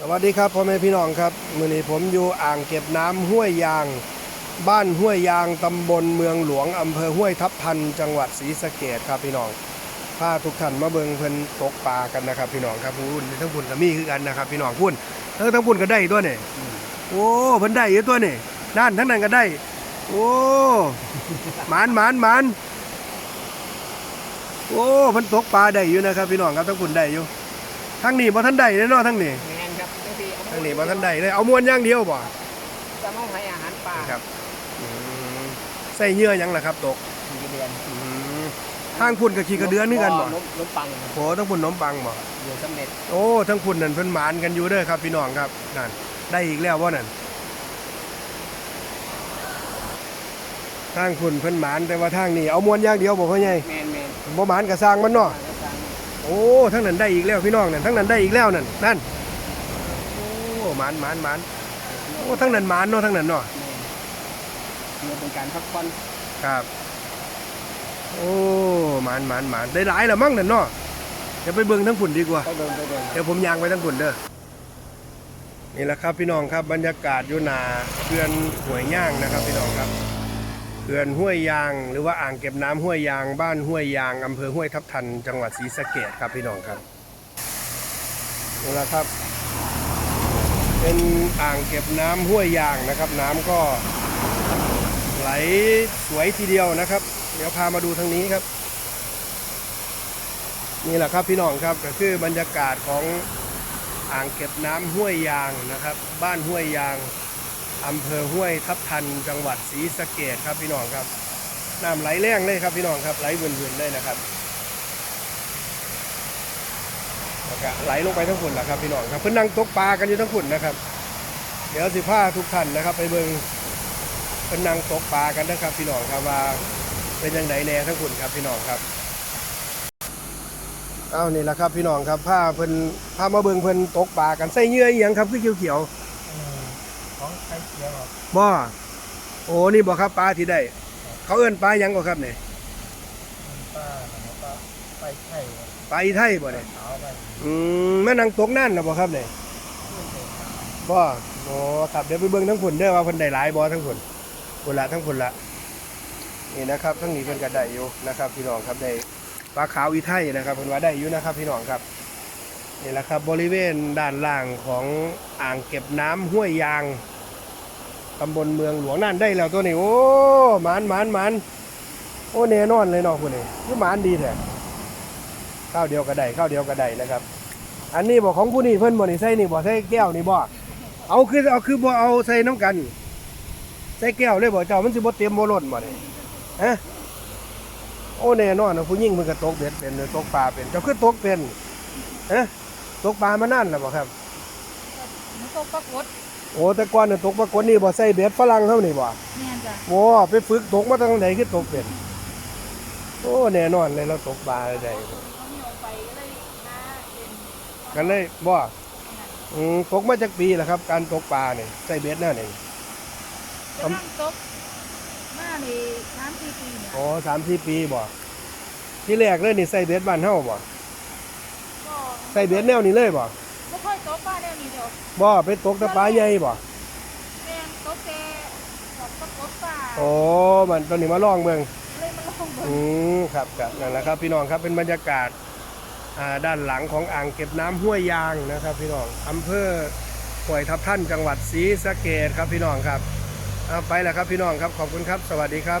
สวัสดีครับพ่อแม่พี่น้องครับมื่อนี้ผมอยู่อ่างเก็บน้ำห้วยยาง บ้านห้วยยางตำบลเมืองหลวงอำเภอห้วยทับทันจังหวัดศรีสะเกดครับพี่น้องพาทุกท่านมาเบิงเพิ่นตกปลากันนะครับ พี่น้องครับพุ่นทั้งพุ่นก็มีคือกันนะครับ พี่น้องพุ่นทั้งทั้งพุ่นก็ได้ตัวนี่โอ้เพิ่นได้อยู่ตัวนี่นั่นทั้งนั้นก็ได้ โอ้หมานหมานหมานโอ้เพิ่นตกปลาได้อยู่นะครับ พี่น้องครับทั้งพุ่นได้อยู่ทั้งนี้บ่ทันได้แน่นอนทั้งนี้แมนครับบางทีเอาทางนี้บ่ทันได้เลยเอามวนอย่างเดียวบ่จะมาให้อาหารปลาครับอืมใส่เหยื่อหยังล่ะครับตกกี่เดือนอืมทางพุ่นกับขี้กระเดือนนี่กันบ่ล้มล้มปังโหทั้งพุ่นน้มปังบ่อยู่สำเร็จโอ้ทั้งพุ่นนั่นเพิ่นหมานกันอยู่เด้อครับพี่น้องครับนั่นได้อีกแล้วบ่นั่นทางพุ่นเพิ่นหมานแต่ว่าทางนี้เอามวนอย่างเดียวบ่พ่อใหญ่แมนแมนบ่หมานก็สร้างมันเนาะ โอ้ ทั้งนั้นได้อีกแล้วพี่น้องนั่นทั้งนั้นได้อีกแล้วนั่นนั่นโอ้ หมานหมานหมานโอ้ทั้งนั้นหมานเนาะทั้งนั้นเนาะแมนเป็นการพักผ่อนครับ โอ้หมานหมานหมานได้หลายแล้วมั้งนั่นเนาะเดี๋ยวไปเบิ่งทั้งผุ่นดีกว่าไปเดินไปเดินเดี๋ยวผมยางไปทั้งผุ่นเด้อนี่แหละครับพี่น้องครับบรรยากาศอยู่หนาเขื่อนห้วยย่างนะครับพี่น้องครับเขื่อนห้วยยาง หรือว่าอ่างเก็บน้ำห้วยยาง บ้านห้วยยางอำเภอห้วยทับทัน จังหวัดศรีสะเกษครับพี่น้องครับนี่แหละครับ เป็นอ่างเก็บน้ำห้วยยางนะครับ น้ำก็ไหลสวยทีเดียวนะครับ เดี๋ยวพามาดูทางนี้ครับ นี่แหละครับพี่น้องครับก็คือบรรยากาศของอ่างเก็บน้ำห้วยยางนะครับ บ้านห้วยยางอำเภอห้วยทับทันจังหวัดศรีสะเกดครับพี่น้องครับน้ำไหลแรงเลยครับพี่น้องครับไหลเวียนๆเลยนะครับแล้ว ก็ไหลลงไปทั้งฝุ่นแหละครับพี่น้องครับเพิ่นนั่งตกปลากันอยู่ทั้งฝุ่นนะครับ เดี๋ยวสิพาทุกท่านนะครับ ไปเบิ่งเพิ่นนั่งตกปลากันนะครับ พี่น้องครับว่าเป็นยังไงแน่ทั้งฝุ่นครับพี่น้องครับเอานี่แหละครับพี่น้องครับผ้าเพิ่นผ้ามาเบิ่งเพิ่นตกปลากันใส่เหยื่ออีหยังครับคือเขียวของไข่เขียวๆบ่โอ้นี่บ่ครับปลาที่ได้ เขาเอิ้นปลาหยังก็ครับเนี่ยปลาปลาไปไข่ปลาอีไทยบ่เนี่ยขาวไป อืมแม่นางตกนั่นนะบ่ครับเนี่ยบ่โอ้ครับเดี๋ยวไปเบิ่งทั้งผุนเด้อว่าเพิ่นได้หลายบ่ทั้งผุนพุ่นละทั้งผุนละนี่นะครับทั้งนี้เพิ่นก็ได้อยู่นะครับ พี่น้องครับได้ปลาขาวอีไทยนะครับเพิ่นว่าได้อยู่นะครับ พี่น้องครับนี่แหละครับบริเวณด้านล่างของอ่างเก็บน้ำห้วยยางตำบลเมืองหลวงนั่นได้แล้วตัวนี้โอ้หมานหมานหมานโอ้แน่นอนเลยเนาะคุณนี่คือหมานดีแท้ ข้าวเดียวก็ได้ข้าวเดียวก็ได้นะครับ อันนี้บอกของผู้นี่เพิ่นบ่นี่ใส่นี่บ่ใส่แก้วนี่บ่เอาคือเอาคือบ่เอาใส่น้ำกัน ใส่แก้วเลยบ่เจ้ามันสิบ่เต็มบ่ล้นบ่นี่ฮะโอ้แน่นอนนะผู้หญิงเพิ่นก็ตกเบ็ดเป็นตกปลาเป็นเจ้าคือตกเป็นฮะตกปลามานานแล้วบ่ครับมันก็ปรากฏโอ้แต่ก่อนน่ะตกปรากฏนี่บ่ใส่เบ็ดฝรั่งเฮานี่บ่แม่นจ้ะโอ้ไปฝึกตกมาตั้งไหนคือตกเป็นโอ้แน่นอนเลยเราตกปลาได้ เขาเหนียวไปก็เลยน้าเป็น กันเลยบ่อืมตกมาจากปีแล้วครับ การตกปลาเนี่ยใส่เบ็ดแน่นี่กำลังตกมาในน้ำปีปีเนี่ยอ๋อสามสี่ปีบ่ที่แรกเลยนี่ใส่เบ็ดบ้านเฮาบ่ก็ใส่เบ็ดแนวนี้เลยบ่ไม่ค่อยตกปลาได้นี่เดียวบ่ไปตกแต่ปลาใหญ่บ่แม่นตกแต่แบบปรากฏปลาโอ้มันตอนนี้มาลองเบิ่งเลยมาลองเบิ่อืงมครับครับนั่นแหละครับพี่น้องครับเป็นบรรยากาศอ่า ด้านหลังของอ่างเก็บน้ำห้วยยางนะครับ พี่น้องอำเภอห้วยทับท่านจังหวัดศรีสะเกษครับพี่น้องครับเอาไปแล้วครับพี่น้องครับขอบคุณครับ สวัสดีครับ